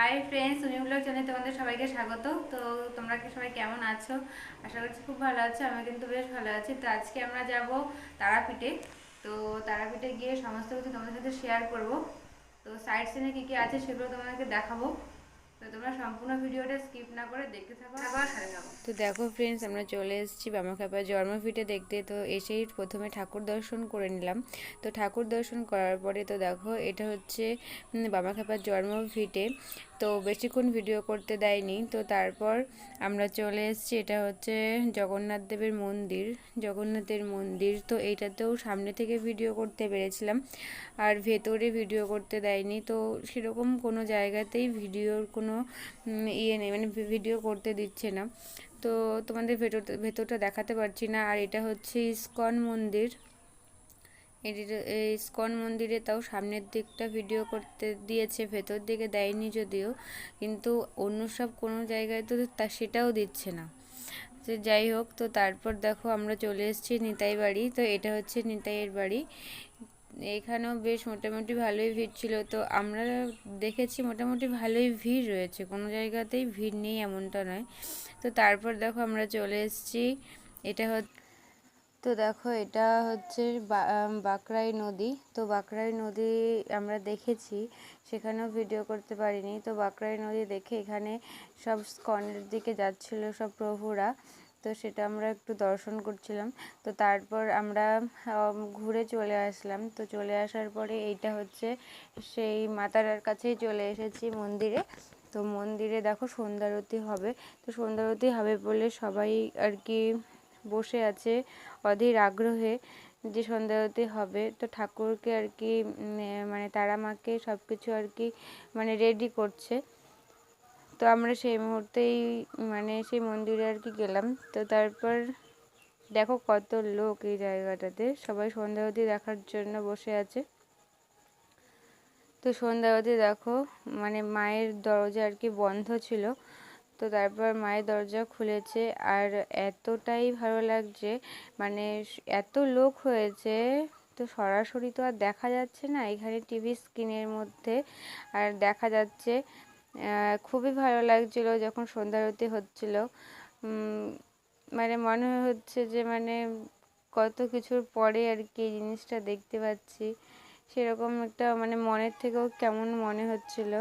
Hi friends তুমি blog চ্যানেলে তোমাদের সবাইকে স্বাগত। তো তোমরা কি সবাই কেমন আছো? আশা করছি খুব ভালো আছো আমি কিন্তু বেশ ভালো আছি। তো আজকে আমরা যাব তারাপীঠে। তো তারাপীঠে গিয়ে সমস্ত কিছু তোমাদের সাথে শেয়ার করব। তো সাইড সিনে কী কী আছে সেগুলো তোমাদেরকে দেখাবো। তো তোমরা সম্পূর্ণ ভিডিওটা স্কিপ না করে দেখতে থাকো আবার তো দেখো ফ্রেন্ডস আমরা চলে এসেছি বামাখ্যাপা জন্মভিটে দেখতে। তো এসেই প্রথমে ঠাকুর দর্শন করে নিলাম। তো ঠাকুর দর্শন করার পরে তো দেখো, এটা হচ্ছে বামাখ্যাপার জন্মভিটে তো বেশিক্ষণ ভিডিও করতে দেয়নি। তো তারপর আমরা চলে এসেছি, এটা হচ্ছে জগন্নাথ দেবের মন্দির। জগন্নাথের মন্দির, তো এইটাতেও সামনে থেকে ভিডিও করতে পেরেছিলাম। আর ভেতরে ভিডিও করতে দেয়নি, তো সেরকম কোনো জায়গাতেই ভিডিওর কোনো ইয়ে নেই মানে ভিডিও করতে দিচ্ছে না। তো তোমাদের ভেতর ভেতরটা দেখাতে পারছি না। আর এটা হচ্ছে ইস্কন মন্দির। এই ইস্কন মন্দিরে তাও সামনের দিকটা ভিডিও করতে দিয়েছে, ভেতর দিকে দেয়নি যদিও, কিন্তু অন্য সব কোনো জায়গায় তো তা, সেটাও দিচ্ছে না। তো যাই হোক, তো তারপর দেখো আমরা চলে এসেছি নিতাই বাড়ি, তো এটা হচ্ছে নিতাইয়ের বাড়ি। এখানেও বেশ মোটামুটি ভালোই ভিড় ছিল, তো আমরা দেখেছি মোটামুটি ভালোই ভিড় রয়েছে, কোনো জায়গাতেই ভিড় নেই এমনটা নয়। তো তারপর দেখো আমরা চলে এসেছি, এটা হচ্ছে তো দেখো এটা হচ্ছে বাঁকড়াই নদী। তো বাঁকড়াই নদী আমরা দেখেছি, সেখানেও ভিডিও করতে পারিনি। তো বাঁকড়াই নদী দেখে এখানে সব স্কনের দিকে যাচ্ছিল সব প্রভুরা। তো সেটা আমরা একটু দর্শন করছিলাম। তো তারপর আমরা ঘুরে চলে আসলাম। তো চলে আসার পরে এইটা হচ্ছে সেই মাতারার কাছেই চলে এসেছি মন্দিরে। তো মন্দিরে দেখো সন্ধ্যারতি হবে। তো সন্ধ্যারতি হবে বলে সবাই আর কি বসে আছে অধীর আগ্রহে যে সন্ধ্যারতি হবে। তো ঠাকুরকে আর কি মানে তারা মাকে সব কিছু আর কি মানে রেডি করছে। তো আমরা সেই মুহূর্তেই মানে সেই মন্দিরে আর কি গেলাম। তো তারপর দেখো কত লোক এই জায়গাটাতে। সবাই সন্ধ্যাবতী দেখার জন্য বসে আছে। তো সন্ধ্যাবতী দেখো মানে মায়ের দরজা আর কি বন্ধ ছিল। তো তারপর মায়ের দরজা খুলেছে। আর এতটাই ভালো লাগছে মানে এত লোক হয়েছে, তো সরাসরি তো আর দেখা যাচ্ছে না এখানে টিভি স্ক্রিনের মধ্যে। আর দেখা যাচ্ছে খুবই ভালো লাগছিল যখন সন্ধ্যারতি হচ্ছিল। মানে মনে হচ্ছে যে মানে কত কিছুর পরে আর কি এই জিনিসটা দেখতে পাচ্ছি। সেরকম একটা মানে মনের থেকেও কেমন মনে হচ্ছিল।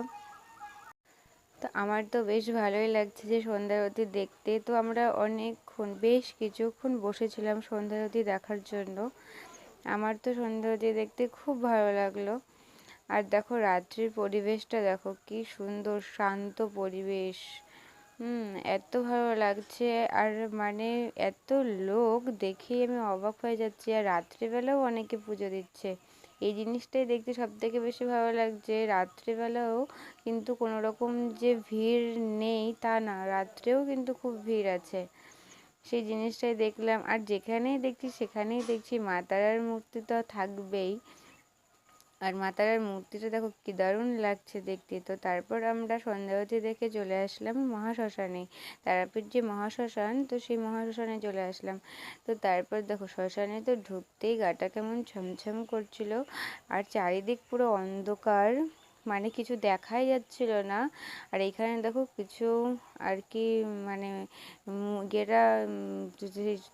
তো আমার তো বেশ ভালোই লাগছে যে সন্ধ্যারতি দেখতে। তো আমরা অনেকক্ষণ, বেশ কিছুক্ষণ বসেছিলাম সন্ধ্যারতি দেখার জন্য। আমার তো সন্ধ্যারতি দেখতে খুব ভালো লাগল। আর দেখো রাত্রির পরিবেশটা দেখো, কি সুন্দর শান্ত পরিবেশ। হুম, এত ভালো লাগছে। আর মানে এত লোক দেখে আমি অবাক হয়ে যাচ্ছি। আর রাত্রিবেলাও অনেকে পুজো দিচ্ছে। এই জিনিসটাই দেখতে সব থেকে বেশি ভালো লাগছে। রাত্রিবেলাও কিন্তু কোনো রকম যে ভিড় নেই তা না, রাত্রেও কিন্তু খুব ভিড় আছে। সেই জিনিসটাই দেখলাম। আর যেখানেই দেখছি সেখানেই দেখছি মা তারার মূর্তি তো থাকবেই। আর মা তারার মূর্তিটা দেখো কি দারুণ লাগছে দেখতে। তো তারপর আমরা সন্ধ্যাবতী দেখে চলে আসলাম মহাশ্মশানে। তারাপীঠ যে মহাশ্মশান, তো সেই মহাশ্মশানে চলে আসলাম। তো তারপর দেখো শ্মশানে তো ঢুকতেই গাটা কেমন ছমছম করছিল। আর চারিদিক পুরো অন্ধকার। মানে কিছু দেখাই যাচ্ছিল না। আর এখানে দেখো কিছু আর কি মানে গেরা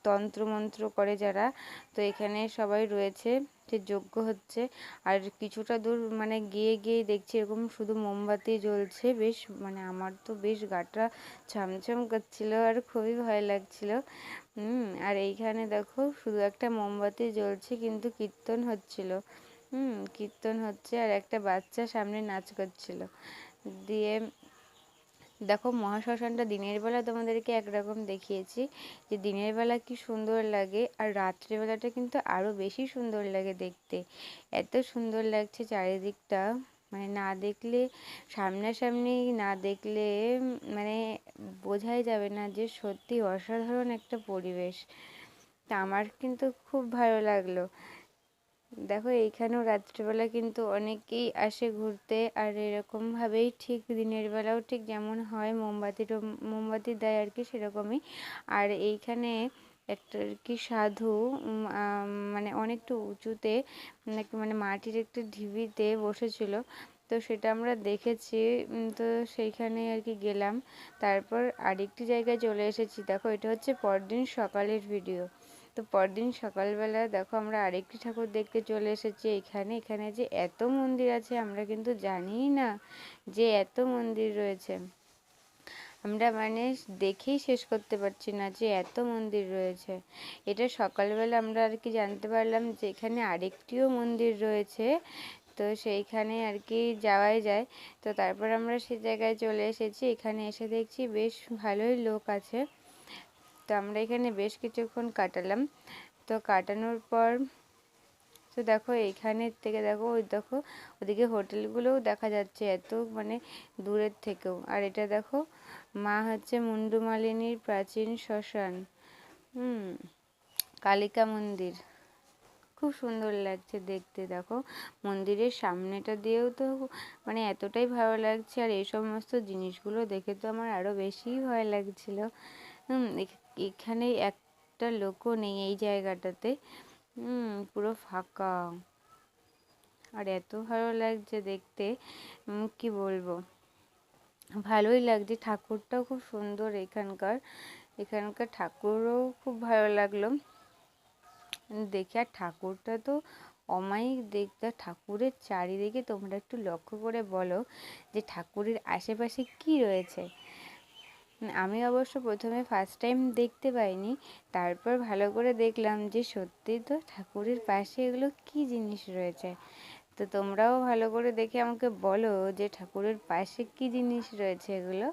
তন্ত্র মন্ত্র করে যারা, তো এখানে সবাই রয়েছে, যে যজ্ঞ হচ্ছে। আর কিছুটা দূর মানে গিয়ে গিয়ে দেখছি এরকম শুধু মোমবাতি জ্বলছে, বেশ মানে আমার তো বেশ গাটা ছামছাম করছিল আর খুবই ভয় লাগছিল। হুম, আর এইখানে দেখো শুধু একটা মোমবাতি জ্বলছে, কিন্তু কীর্তন হচ্ছিল। হুম, কীর্তন হচ্ছে আর একটা বাচ্চা সামনে নাচ করছিল। দিয়ে দেখো মহাশ্মশানটা দিনের বেলা তোমাদেরকে একরকম দেখিয়েছি যে দিনের বেলা কি সুন্দর লাগে আর রাত্রেবেলাটা কিন্তু আরও বেশি সুন্দর লাগে দেখতে। এত সুন্দর লাগছে চারিদিকটা মানে না দেখলে, সামনাসামনি না দেখলে মানে বোঝাই যাবে না যে সত্যি অসাধারণ একটা পরিবেশ। তা আমার কিন্তু খুব ভালো লাগল। দেখো, এইখানেও রাত্রিবেলা কিন্তু অনেকেই আসে ঘুরতে, আর এরকমভাবেই ঠিক দিনের বেলাও ঠিক যেমন হয় মোমবাতির মোমবাতি দেয় আর কি সেরকমই। আর এইখানে একটা আর কি সাধু মানে অনেকটা উঁচুতে মানে মাটির একটা ঢিবিতে বসেছিল। তো সেটা আমরা দেখেছি তো সেইখানে আর কি গেলাম। তারপর আরেকটি জায়গায় চলে এসেছি। দেখো, এটা হচ্ছে পরদিন সকালের ভিডিও তো পরদিন সকালবেলা দেখো আমরা আরেকটি ঠাকুর দেখতে চলে এসেছি এখানে। এখানে যে এত মন্দির আছে আমরা কিন্তু জানিই না যে এত মন্দির রয়েছে। আমরা মানে দেখেই শেষ করতে পারছি না যে এত মন্দির রয়েছে। এটা সকালবেলা আমরা আর কি জানতে পারলাম যে এখানে আরেকটিও মন্দির রয়েছে। তো সেইখানে আর কি যাওয়াই যায়। তো তারপর আমরা সেই জায়গায় চলে এসেছি। এখানে এসে দেখছি বেশ ভালোই লোক আছে। তো আমরা এখানে বেশ কিছুক্ষণ কাটালাম। তো কাটানোর পর, তো দেখো এইখানের থেকে দেখো, ওই দেখো, ওদিকে হোটেলগুলোও দেখা যাচ্ছে এত মানে দূরের থেকেও। আর এটা দেখো, মা হচ্ছে মুন্ডুমালিনীর প্রাচীন শ্মশান। হুম, কালিকা মন্দির। খুব সুন্দর লাগছে দেখতে, দেখো। মন্দিরের সামনেটা দিয়েও তো মানে এতটাই ভালো লাগছে। আর এই সমস্ত জিনিসগুলো দেখে তো আমার আরও বেশিই ভয় লাগছিল। হুম এখানে একটা লোকও নেই এই জায়গাটাতে। পুরো ফাঁকা। আর এত ভালো লাগছে দেখতে। কি বলব? ভালোই লাগছে। ঠাকুরটাও খুব সুন্দর এখানকার। এখানকার ঠাকুরও খুব ভালো লাগল। দেখে, আর ঠাকুরটা তো অমায়িক দেখতে। ঠাকুরের চারিদিকে তোমরা একটু লক্ষ্য করে বলো যে ঠাকুরের আশেপাশে কি রয়েছে? আমি অবশ্য প্রথমে ফার্স্ট টাইম দেখতে পাইনি, তারপর ভালো করে দেখলাম যে সত্যি তো ঠাকুরের পাশে এগুলো কি জিনিস রয়েছে। তো তোমরাও ভালো করে দেখে আমাকে বলো যে ঠাকুরের পাশে কি জিনিস রয়েছে এগুলো।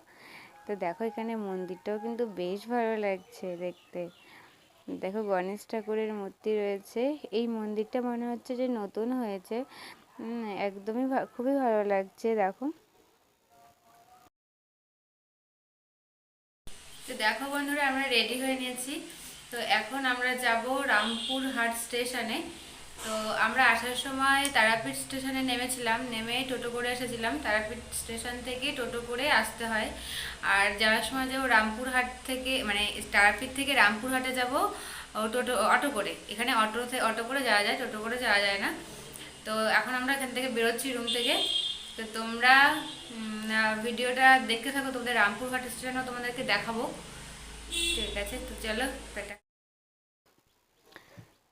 তো দেখো এখানে মন্দিরটাও কিন্তু বেশ ভালো লাগছে দেখতে। দেখো গণেশ ঠাকুরের মূর্তি রয়েছে। এই মন্দিরটা মনে হচ্ছে যে নতুন হয়েছে। একদমই খুবই ভালো লাগছে, দেখো। তো দেখো বন্ধুরা, আমরা রেডি হয়ে নিয়েছি। তো এখন আমরা যাব রামপুরহাট স্টেশনে। তো আমরা আসার সময় তারাপীঠ স্টেশনে নেমেছিলাম, নেমে টোটো করে এসেছিলাম। তারাপীঠ স্টেশন থেকে টোটো করে আসতে হয়। আর যাওয়ার সময় যাব রামপুরহাট থেকে মানে তারাপীঠ থেকে রামপুরহাটে যাব টোটো, অটো করে। এখানে অটো অটো করে যাওয়া যায়, টোটো করে যাওয়া যায় না। তো এখন আমরা এখান থেকে বেরোচ্ছি রুম থেকে। তো তোমরা ভিডিওটা দেখতে থাকো, তোমাদের রামপুরহাট স্টেশনও তোমাদেরকে দেখাবো। ঠিক আছে, তো চলো, টাটা।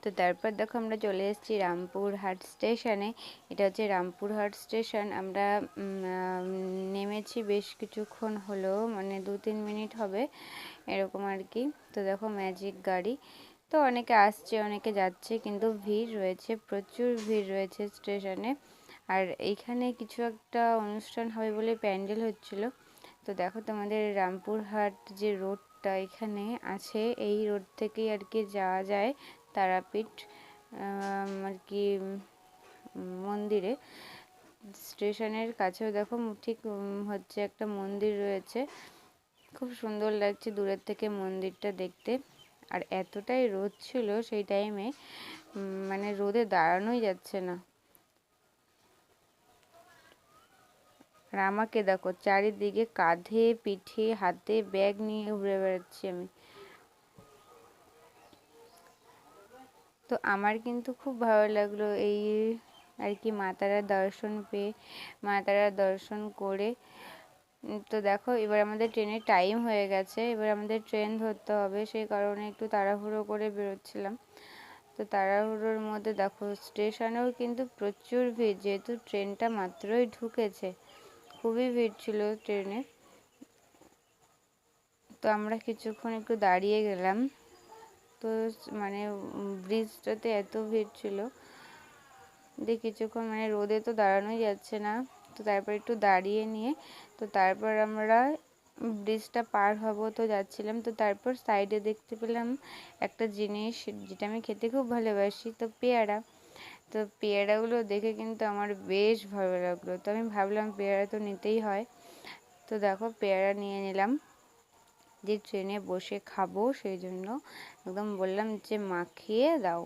তো তারপর দেখো আমরা চলে এসেছি রামপুরহাট স্টেশনে। এটা হচ্ছে রামপুরহাট স্টেশন। আমরা নেমেছি বেশ কিছুক্ষণ হলো মানে দু তিন মিনিট হবে, এরকম আর কি। তো দেখো ম্যাজিক গাড়ি। তো অনেকে আসছে, অনেকে যাচ্ছে, কিন্তু ভিড় রয়েছে, প্রচুর ভিড় রয়েছে স্টেশনে। আর এইখানে কিছু একটা অনুষ্ঠান হবে বলে প্যান্ডেল হচ্ছিল। তো দেখো তোমাদের রামপুরহাট যে রোডটা এখানে আছে, এই রোড থেকেই আর কি যাওয়া যায় তারাপীঠ আর কি মন্দিরে। স্টেশনের কাছেও দেখো ঠিক হচ্ছে একটা মন্দির রয়েছে। খুব সুন্দর লাগছে দূরের থেকে মন্দিরটা দেখতে। আর এতটাই রোদ ছিল সেই টাইমে মানে রোদে দাঁড়ানোই যাচ্ছে না। আর আমাকে দেখো, চারিদিকে কাঁধে, পিঠে, হাতে ব্যাগ নিয়ে ঘুরে বেড়াচ্ছি আমি। তো আমার কিন্তু খুব ভালো লাগল এই আর কি মা তারার দর্শন পেয়ে মা তারার দর্শন করে। তো দেখো, এবার আমাদের ট্রেনের টাইম হয়ে গেছে, এবার আমাদের ট্রেন ধরতে হবে, সেই কারণে একটু তাড়াহুড়ো করে বেরোচ্ছিলাম। তো তাড়াহুড়োর মধ্যে দেখো স্টেশনেও কিন্তু প্রচুর ভিড়, যেহেতু ট্রেনটা মাত্রই ঢুকেছে। খুবই ভিড় ছিল ট্রেনে। তো আমরা কিছুক্ষণ একটু দাঁড়িয়ে গেলাম। তো মানে ব্রিজটাতে এত ভিড় ছিল যে কিছুক্ষণ মানে রোদে তো দাঁড়ানোই যাচ্ছে না। তো তারপর একটু দাঁড়িয়ে নিয়ে, তো তারপর আমরা ব্রিজটা পার হব তো যাচ্ছিলাম। তো তারপর সাইডে দেখতে পেলাম একটা জিনিস যেটা আমি খেতে খুব ভালোবাসি, তো পেয়ারা। তো পেয়ারাগুলো দেখে কিন্তু আমার বেশ ভালো লাগল। তো আমি ভাবলাম পেয়ারা তো নিতেই হয়। তো দেখো, পেয়ারা নিয়ে নিলাম। যে ট্রেনে বসে খাব সেই জন্য একদম বললাম যে মাখিয়ে দাও।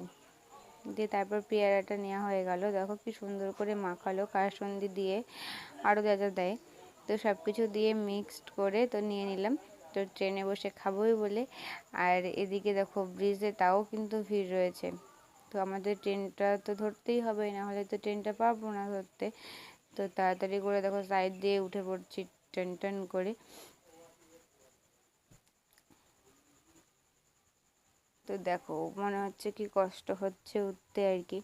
দিয়ে তারপর পেয়ারাটা নেওয়া হয়ে গেল। দেখো কি সুন্দর করে মাখালো কাসুন্দি দিয়ে, আরও যা যা দেয়। তো সব কিছু দিয়ে মিক্সড করে তো নিয়ে নিলাম। তো ট্রেনে বসে খাবোই বলে। আর এদিকে দেখো, ব্রিজে তাও কিন্তু ভিড় রয়েছে। তো আমাদের ট্রেনটা তো ধরতেই হবে, না হলে তো ট্রেনটা পাবো না ধরতে। তো তাড়াতাড়ি করে দেখো সাইড দিয়ে উঠে পড়ছি টেন টেন করে। তো দেখো মনে হচ্ছে কি কষ্ট হচ্ছে উঠতে আর কি।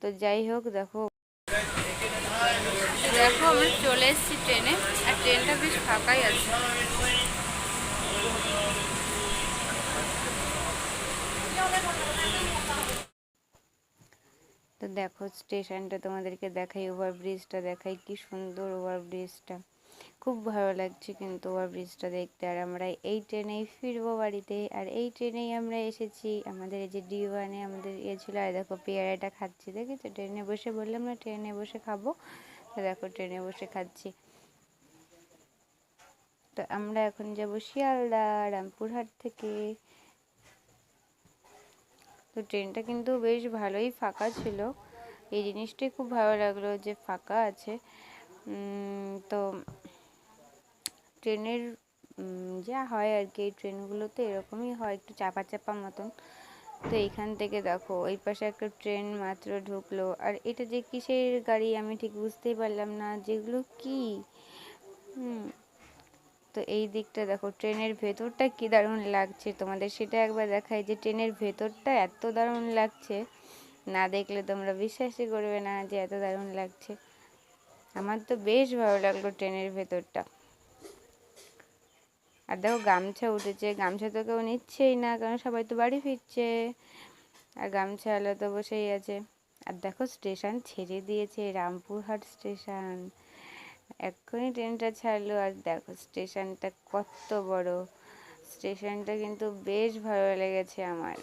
তো যাই হোক দেখো। দেখো আমরা চলে এসেছি ট্রেনে, আর ট্রেনটা বেশ ফাঁকাই আছে। তো দেখো স্টেশনটা তোমাদেরকে দেখাই ওভার ব্রিজটা দেখাই, কি সুন্দর ওভার ব্রিজটা খুব ভালো লাগছে কিন্তু ওভার ব্রিজটা দেখতে। আর আমরা এই ট্রেনেই ফিরবো বাড়িতে আর এই ট্রেনেই আমরা এসেছি। আমাদের এই যে ডি ওয়ানে আমাদের ইয়ে ছিল, আর দেখো পেয়ারাটা খাচ্ছি। দেখেছ? ট্রেনে বসে বললাম না, ট্রেনে বসে খাব। তো দেখো ট্রেনে বসে খাচ্ছি। তো আমরা এখন যাব শিয়ালদা, রামপুরহাট থেকে। তো ট্রেনটা কিন্তু বেশ ভালোই ফাঁকা ছিল। এই জিনিসটাই খুব ভালো লাগল যে ফাঁকা আছে। তো ট্রেনের যা হয় আর কি, এই ট্রেনগুলোতে এরকমই হয়, একটু চাপা চাপা মতন। তো এইখান থেকে দেখো, ওই পাশে একটা ট্রেন মাত্র ঢুকলো। আর এটা যে কিসের গাড়ি আমি ঠিক বুঝতেই পারলাম না, যেগুলো কি? হুম তো এই দিকটা দেখো, ট্রেনের ভেতরটা কি দারুণ লাগছে তোমাদের? সেটা একবার দেখাই যে ট্রেনের ভেতরটা এত দারুণ লাগছে। না দেখলে তোমরা বিশ্বাসই করবে না যে এত দারুণ লাগছে। আমার তো বেশ ভালো লাগল ট্রেনের ভেতরটা। আর দেখো গামছা উঠেছে, গামছা তো কেউ নিচ্ছেই না, কারণ সবাই তো বাড়ি ফিরছে। আর গামছা আলো তো বসেই আছে। আর দেখো স্টেশন ছেড়ে দিয়েছে, রামপুরহাট স্টেশন। এক্ষুনি ট্রেনটা ছাড়লো আর দেখো স্টেশনটা কত বড়। স্টেশনটা কিন্তু বেশ ভালো লেগেছে আমার।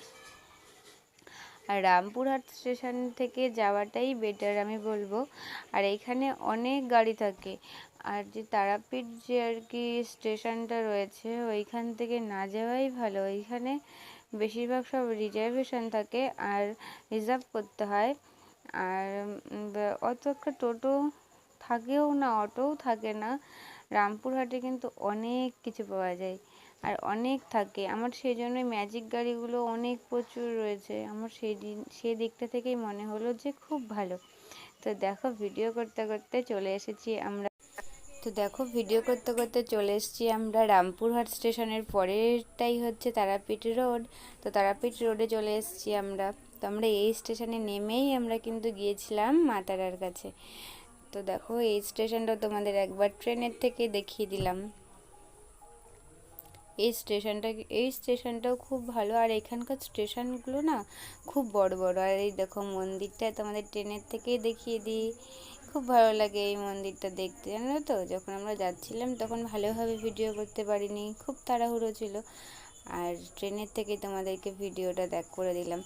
আর রামপুরহাট স্টেশন থেকে যাওয়াটাই বেটার আমি বলব। আর এখানে অনেক গাড়ি থাকে। আর যে তারাপীঠ যে আর কি স্টেশনটা রয়েছে, ওইখান থেকে না যাওয়াই ভালো। ওইখানে বেশিরভাগ সব রিজার্ভেশন থাকে আর রিজার্ভ করতে হয়। আর অত একটা টোটো থাকেও না, অটোও থাকে না। রামপুরহাটে কিন্তু অনেক কিছু পাওয়া যায় আর অনেক থাকে। আমার সেই জন্য ম্যাজিক গাড়িগুলো অনেক প্রচুর রয়েছে। আমার সেই দিন সেই দিকটা থেকেই মনে হলো যে খুব ভালো। তো দেখো ভিডিও করতে করতে চলে এসেছি আমরা। তো দেখো ভিডিও করতে করতে চলে এসেছি আমরা রামপুরহাট স্টেশনের পরেরটাই হচ্ছে তারাপীঠ রোড। তো তারাপীঠ রোডে চলে এসেছি আমরা। তো আমরা এই স্টেশনে নেমেই আমরা কিন্তু গিয়েছিলাম মা তারার কাছে। তো দেখো, এই স্টেশনটা তোমাদের একবার ট্রেনের থেকে দেখিয়ে দিলাম। এই স্টেশনটা, এই স্টেশনটাও খুব ভালো। আর এখানকার স্টেশনগুলো না খুব বড় বড়। আর এই দেখো, মন্দিরটা তোমাদের ট্রেনের থেকেই দেখিয়ে দিই। খুব ভালো লাগে এই মন্দিরটা দেখতে, জানো তো? যখন আমরা যাচ্ছিলাম, তখন ভালোভাবে ভিডিও করতে পারিনি। খুব তাড়াহুড়ো ছিল। আর ট্রেনের থেকে তোমাদেরকে ভিডিওটা দেখ করে দিলাম।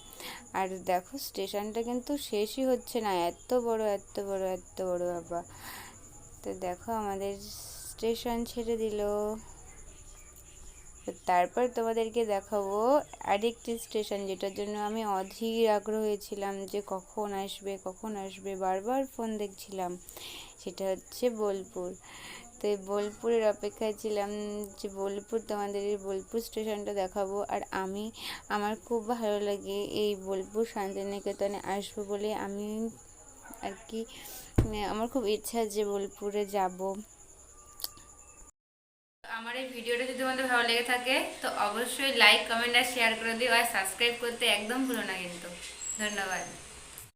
আর দেখো, স্টেশনটা কিন্তু শেষই হচ্ছে না। এত বড় এত বড় এত বড়, বাবা। তো দেখো, আমাদের স্টেশন ছেড়ে দিল। তারপর তোমাদেরকে দেখাবো আরেকটি স্টেশন, যেটার জন্য আমি অধীর আগ্রহী ছিলাম যে কখন আসবে কখন আসবে। বারবার ফোন দেখছিলাম। সেটা হচ্ছে বোলপুর। তো বোলপুরের অপেক্ষায় ছিলাম যে বোলপুর তোমাদের এই বোলপুর স্টেশনটা দেখাবো। আর আমি, আমার খুব ভালো লাগে এই বোলপুর শান্তিনিকেতনে আসব বলে। আমি আর কি, আমার খুব ইচ্ছা যে বোলপুরে যাব। আমার এই ভিডিওটা যদি তোমাদের ভালো লেগে থাকে, তো অবশ্যই লাইক কমেন্ট আর শেয়ার করে দিও। আর সাবস্ক্রাইব করতে একদম ভুলো না কিন্তু। ধন্যবাদ।